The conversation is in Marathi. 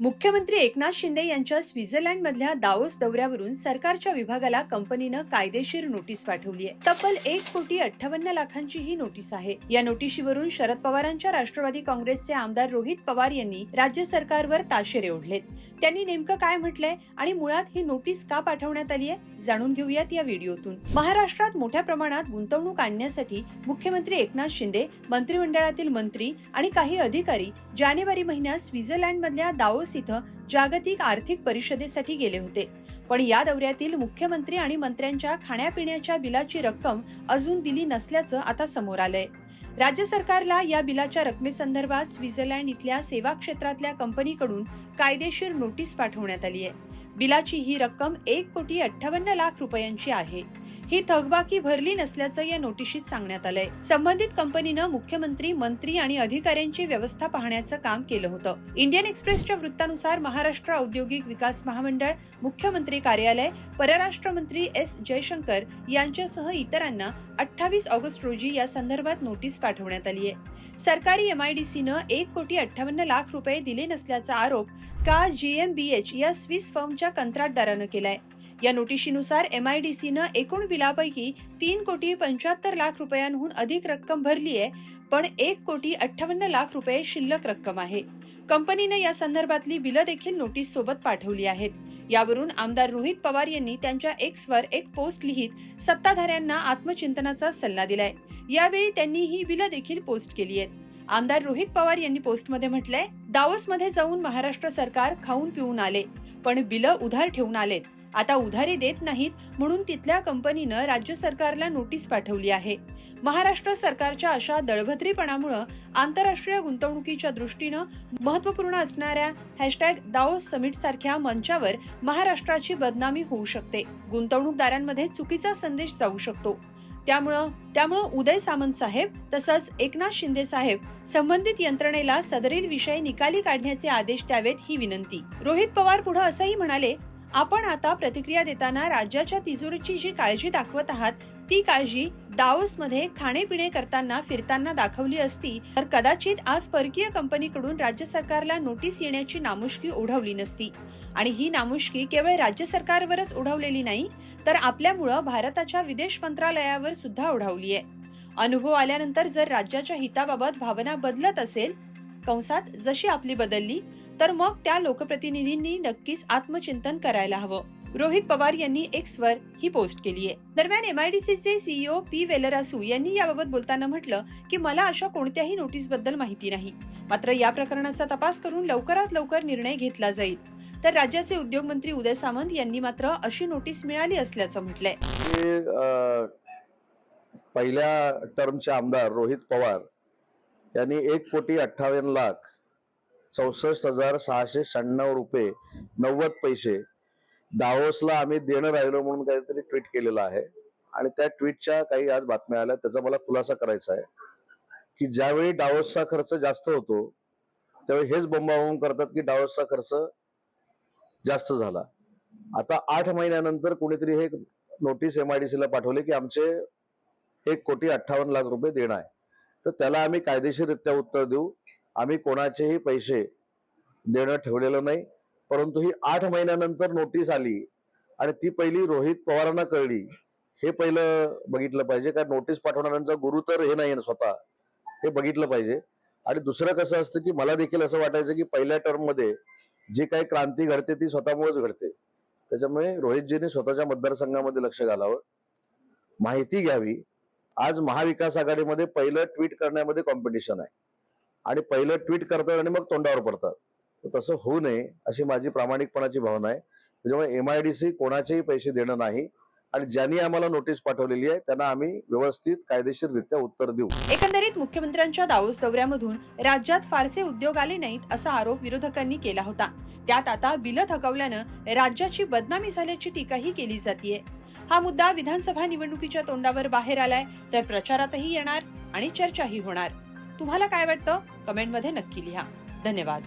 मुख्यमंत्री एकनाथ शिंदे यांच्या स्वित्झर्लंडमधल्या दावोस दौऱ्यावरून सरकारच्या विभागाला कंपनीनं कायदेशीर नोटीस पाठवली आहे तब्बल एक कोटी अठ्ठावन्न लाखांची ही नोटीस आहे. या नोटिशीवरून शरद पवारांच्या राष्ट्रवादी काँग्रेसचे आमदार रोहित पवार यांनी राज्य सरकारवर ताशेरे ओढलेत. त्यांनी नेमकं काय म्हटलंय आणि मुळात ही नोटीस का पाठवण्यात आली आहे जाणून घेऊयात या व्हिडिओतून. महाराष्ट्रात मोठ्या प्रमाणात गुंतवणूक आणण्यासाठी मुख्यमंत्री एकनाथ शिंदे मंत्रिमंडळातील मंत्री आणि काही अधिकारी जानेवारी महिन्यात स्वित्झर्लंडमधल्या दावोस इथं जागतिक आर्थिक परिषदेसाठी गेले होते. पण या दौऱ्यातील मुख्यमंत्री आणि मंत्र्यांच्या खाण्यापिण्याच्या बिलाची रक्कम अजून दिली नसल्याचं आता समोर आलंय. राज्य सरकारला या बिलाच्या रकमेसंदर्भात स्वित्झर्लंड इथल्या सेवा क्षेत्रातल्या कंपनीकडून कायदेशीर नोटीस पाठवण्यात आली आहे बिलाची ही रक्कम एक कोटी अठ्ठावन्न लाख रुपयांची आहे. ही थकबाकी भरली नसल्याचं या नोटिशीत सांगण्यात आलंय. संबंधित कंपनीनं मुख्यमंत्री मंत्री आणि अधिकाऱ्यांची व्यवस्था पाहण्याचं काम केलं होतं. इंडियन एक्सप्रेसच्या वृत्तानुसार महाराष्ट्र औद्योगिक विकास महामंडळ मुख्यमंत्री कार्यालय परराष्ट्र मंत्री एस जयशंकर यांच्यासह इतरांना अठ्ठावीस ऑगस्ट रोजी या संदर्भात नोटीस पाठवण्यात आली आहे सरकारी एमआयडीसीनं एक कोटी अठ्ठावन्न लाख रुपये दिले नसल्याचा आरोप का जीएमबीएच या स्विस फर्मच्या कंत्राटदारानं केलाय? या नोटिशीनुसार सीनं एकूण बिलापैकी तीन कोटी पंच्याहत्तर लाख रुपयांहून अधिक रक्कम भरली आहे पण एक कोटी अठ्ठावन्न लाख रुपये शिल्लक रक्कम आहे. कंपनीने या संदर्भातली बिलं देखील नोटीस सोबत पाठवली आहेत. यावरून आमदार रोहित पवार यांनी त्यांच्या एक्सवर एक पोस्ट लिहित सत्ताधाऱ्यांना आत्मचिंतनाचा सल्ला दिलाय. यावेळी त्यांनी ही बिलं देखील पोस्ट केली आहेत. आमदार रोहित पवार यांनी पोस्टमध्ये म्हटलंय दावोसमध्ये जाऊन महाराष्ट्र सरकार खाऊन पिऊन आले पण बिलं उधार ठेवून आलेत. आता उधारी देत नाहीत म्हणून तिथल्या कंपनीनं राज्य सरकारला नोटीस पाठवली आहे. महाराष्ट्र सरकारच्या अशा दळभद्रीपणामुळं आंतरराष्ट्रीय गुंतवणुकीच्या दृष्टीनं महत्त्वपूर्ण असणाऱ्या हॅशटॅग दाओस समिट सारख्या मंचावर महाराष्ट्राची बदनामी होऊ शकते. गुंतवणूकदारांमध्ये चुकीचा संदेश जाऊ शकतो. त्यामुळं त्यामुळं उदय सामंत साहेब तसंच एकनाथ शिंदे साहेब संबंधित यंत्रणेला सदरील विषय निकाली काढण्याचे आदेश द्यावेत ही विनंती. रोहित पवार पुढे असंही म्हणाले आपण आता प्रतिक्रिया देताना राज्याच्या तिजोरीची जी काळजी दाखवत आहात ती काळजी दावोसमध्ये खाणेपिणे करताना फिरताना दाखवली असती तर कदाचित आज परकीय कंपनीकडून राज्य सरकारला नोटीस येण्याची नामुष्की ओढवली नसती. आणि ही नामुष्की केवळ राज्य सरकारवरच ओढवलेली नाही तर आपल्यामुळं भारताच्या विदेश मंत्रालयावर सुद्धा ओढावली आहे. अनुभव आल्यानंतर जर राज्याच्या हिताबाबत भावना बदलत असेल कंसात जशी आपली बदलली तर मग त्या लोकप्रतिनिधींनी नक्कीच आत्मचिंतन करायला हवं. रोहित पवार यांनी एक्स वर ही पोस्ट केली आहे दरम्यान एमआयडीसीचे सीईओ पी वेलरासू यांनी याबाबत बोलताना म्हटलं की मला अशा कोणत्याही नोटीसबद्दल माहिती नाही. मात्र या प्रकरणाचा तपास करून लवकरात लवकर निर्णय घेतला जाईल. तर राज्याचे उद्योग मंत्री उदय सामंत यांनी मात्र अशी नोटीस मिळाली असल्याचं म्हटलंय. पहिल्या टर्मचे आमदार रोहित पवार यांनी एक कोटी अठ्ठावन्न लाख चौसष्ट हजार सहाशे शहाण्णव रुपये नव्वद पैसे. दावोसला आम्ही देणं राहिलो म्हणून काहीतरी ट्विट केलेलं आहे. आणि त्या ट्विटच्या काही आज बातम्या आल्या त्याचा मला खुलासा करायचा आहे. की ज्यावेळी डावोसचा खर्च जास्त होतो त्यावेळी हेच बोंबाबोंब करतात की डावोसचा खर्च जास्त झाला. आता आठ महिन्यानंतर कुणीतरी हे नोटीस एमआयडीसीला पाठवले की आमचे एक कोटी अठ्ठावन्न लाख रुपये देणं आहे. तर त्याला आम्ही कायदेशीररित्या उत्तर देऊ. आम्ही कोणाचेही पैसे देणं ठेवलेलं नाही. परंतु ही आठ महिन्यानंतर नोटीस आली आणि ती पहिली रोहित पवारांना कळली. हे पहिलं बघितलं पाहिजे. कारण नोटीस पाठवणाऱ्यांचा गुरु तर हे नाही ना स्वतः. हे बघितलं पाहिजे. आणि दुसरं कसं असतं की मला देखील असं वाटायचं की पहिल्या टर्ममध्ये जी काही क्रांती घडते ती स्वतःमुळेच घडते. त्याच्यामुळे रोहितजींनी स्वतःच्या मतदारसंघामध्ये लक्ष घालावं. माहिती घ्यावी. आज महाविकास आघाडीमध्ये पहिलं ट्विट करण्यामध्ये कॉम्पिटिशन आहे. आणि पहिलं ट्विट करतात आणि मग तोंडावर पडतात. तर तसं होऊ नये अशी माझी प्रामाणिकपणाची भावना आहे. त्याच्यामुळे एमआयडीसी कोणाचेही पैसे देणं नाही. आणि ज्यांनी आम्हाला नोटीस पाठवलेली आहे त्यांना आम्ही व्यवस्थित कायदेशीररित्या उत्तर देऊ. एकंदरीत मुख्यमंत्र्यांच्या दावोस दौऱ्यामधून राज्यात फारसे उद्योग आले नाहीत असा आरोप विरोधकांनी केला होता. त्यात आता बिलं थकवल्यानं राज्याची बदनामी झाल्याची टीकाही केली जातीये. हा मुद्दा विधानसभा निवडणुकीच्या तोंडावर बाहेर आलाय तर प्रचारातही येणार आणि चर्चाही होणार. तुम्हाला काय वाटतं? कमेंटमध्ये नक्की लिहा. धन्यवाद.